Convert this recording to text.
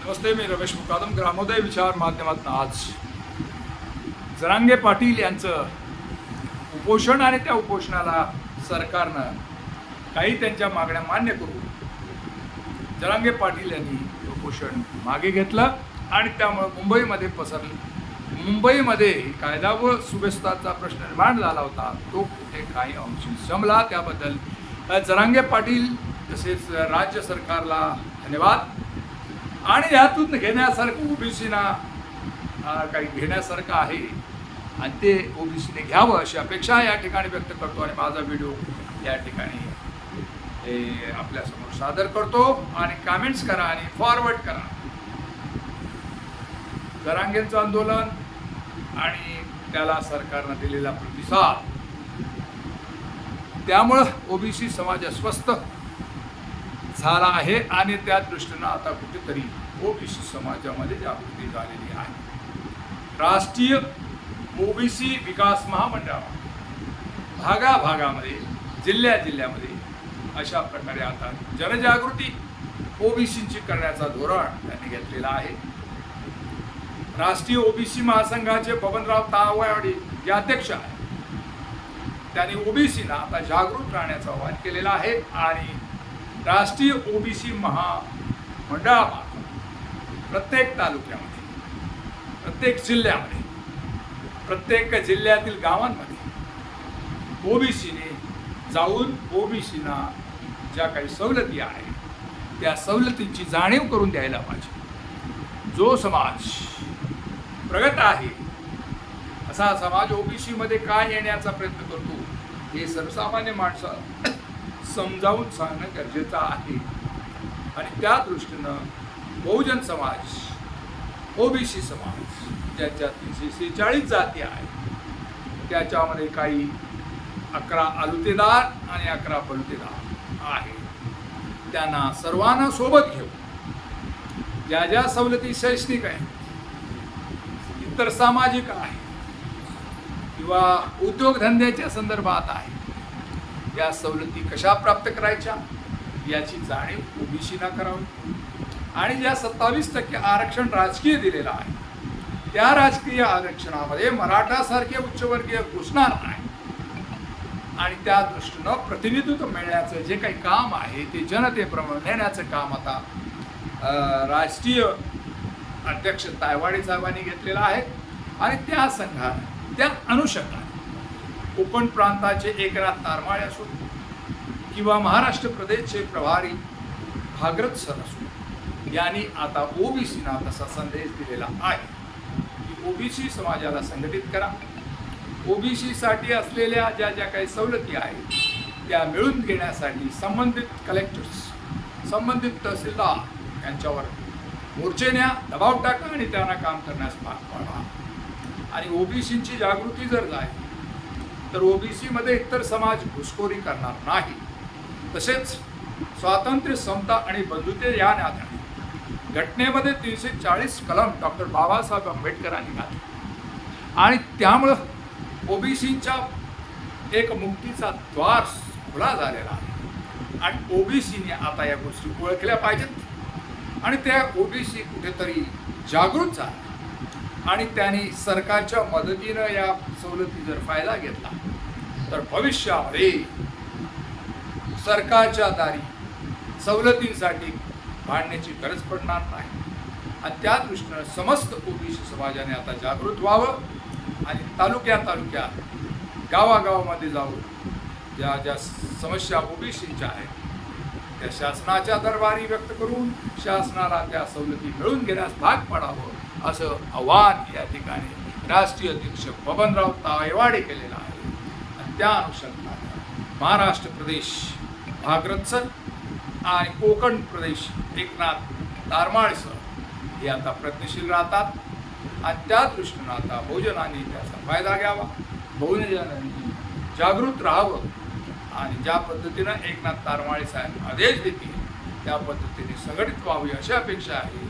नमस्ते मी रमेश मुकादम ग्रामोदय विचार माध्यमातून आज जरांगे पाटील यांचं उपोषण आणि त्या उपोषणाला सरकारनं काही त्यांच्या मागण्या मान्य करू जरांगे पाटील यांनी उपोषण मागे घेतलं आणि त्यामुळं मुंबईमध्ये पसरलं मुंबईमध्ये कायदा व सुव्यवस्थाचा प्रश्न निर्माण झाला होता. तो कुठे काही अंशी जमला त्याबद्दल जरांगे पाटील तसेच राज्य सरकारला धन्यवाद. आणि यातून घेण्यासारखं ओबीसीना काही घेण्यासारखं आहे. आणि ते ओबीसीने घ्यावं अशी अपेक्षा या ठिकाणी व्यक्त करतो आणि माझा व्हिडिओ या ठिकाणी हे आपल्यासमोर सादर करतो. आणि कमेंट्स करा आणि फॉरवर्ड करा. जरांगेंचं आंदोलन आणि त्याला सरकारनं दिलेला प्रतिसाद. त्यामुळं ओबीसी समाज अस्वस्थ. झाला आहे आणि त्या दृष्टीनं आता कुठेतरी ओबीसी समाजामध्ये जागृती झालेली आहे. राष्ट्रीय ओबीसी विकास महामंडळामध्ये भागाभागामध्ये जिल्ह्या जिल्ह्यामध्ये अशा प्रकारे आता जनजागृती ओबीसीची करण्याचा धोरण त्यांनी घेतलेला आहे. राष्ट्रीय ओबीसी महासंघाचे बबनराव ताववाडी जे अध्यक्ष आहेत त्यांनी ओबीसीना आता जागृत राहण्याचं आवाहन केलेलं आहे आणि राष्ट्रीय ओबीसी महामंडळामार्फत प्रत्येक तालुक्यामध्ये प्रत्येक जिल्ह्यामध्ये प्रत्येक जिल्ह्यातील गावांमध्ये ओबीसीने जाऊन ओबीसीना ज्या काही सवलती आहेत त्या सवलतींची जाणीव करून द्यायला पाहिजे. जो समाज प्रगत आहे असा समाज ओ बी सीमध्ये काय येण्याचा प्रयत्न करतो हे सर्वसामान्य माणसं समजावून सांगणं गरजेचं आहे. आणि त्या दृष्टीनं बहुजन समाज ओबीसी समाज ज्याच्या तीनशे सेहेचाळीस जाती आहेत त्याच्यामध्ये काही अकरा आलुतेदार आणि अकरा पलुतेदार आहे त्यांना सर्वांना सोबत घेऊ ज्या ज्या सवलती शैक्षणिक आहेत इतर सामाजिक आहे किंवा उद्योगधंद्याच्या संदर्भात आहे या सवलती कशा प्राप्त करायच्या याची जाणीव ओबीसीना करावी. आणि ज्या सत्तावीस टक्के आरक्षण राजकीय दिलेलं आहे त्या राजकीय आरक्षणामध्ये मराठासारखे उच्चवर्गीय घुसणार नाही. आणि त्या दृष्टीनं प्रतिनिधित्व मिळण्याचं जे काही काम आहे ते जनतेप्रमाणे नेण्याचं काम आता राष्ट्रीय अध्यक्ष तायवाडी साहेबांनी घेतलेलं आहे. आणि त्या संघात त्या अनुषंगाने कोकण प्रांताचे एकनाथ तारमाळे असो किंवा महाराष्ट्र प्रदेशचे प्रभारी भागरथ सर असो यांनी आता ओबीसीना तसा संदेश दिलेला आहे. की ओबीसी समाजाला संघटित करा. ओबीसीसाठी असलेल्या ज्या ज्या काही सवलती आहेत त्या मिळून घेण्यासाठी संबंधित कलेक्टर्स संबंधित तहसीलदार यांच्यावर मोर्चे न्या दबाव टाका आणि त्यांना काम करण्यास भाग पाडा. आणि ओबीसींची जागृती जर झाली तर ओबीसीमध्ये इतर समाज घुसखोरी करणार नाही. तसेच स्वातंत्र्य समता आणि बंधुते या नात्याने घटनेमध्ये तीनशे चाळीस कलम डॉक्टर बाबासाहेब आंबेडकरांनी घातले. आणि त्यामुळं ओबीसीच्या एक मुक्तीचा द्वार खुला झालेला आहे. आणि ओबीसीने आता या गोष्टी ओळखल्या पाहिजेत. आणि त्या ओबीसी कुठेतरी जागृत झाला. आणि त्यांनी सरकारच्या मदतीनं या सवलती जर फायदा घेतला तर भविष्यामध्ये सरकारच्या दारी सवलतींसाठी भांडण्याची गरज पडणार नाही. आणि त्या दृष्टीनं समस्त ओबीसी समाजाने आता जागृत व्हावं आणि तालुक्या तालुक्यात गावागावामध्ये जाऊन ज्या ज्या समस्या ओबीसीच्या आहेत त्या शासनाच्या दरबारी व्यक्त करून शासनाला त्या सवलती मिळवून घेण्यास भाग पडावं. असं आव्हान या ठिकाणी राष्ट्रीय अध्यक्ष बबनराव तायवाडे केलेलं आहे. आणि त्या अनुषंगाने महाराष्ट्र प्रदेश भागरथसर आणि कोकण प्रदेश एकनाथ तारमाळ सर हे आता प्रयत्नशील राहतात. आणि त्या दृष्टीनं आता बहुजनांनी त्याचा फायदा घ्यावा. बहुजनांनी जागृत राहावं. आणि ज्या पद्धतीनं एकनाथ तारमाळे साहेब आदेश देतील त्या पद्धतीने संघटित व्हावी अशी अपेक्षा आहे.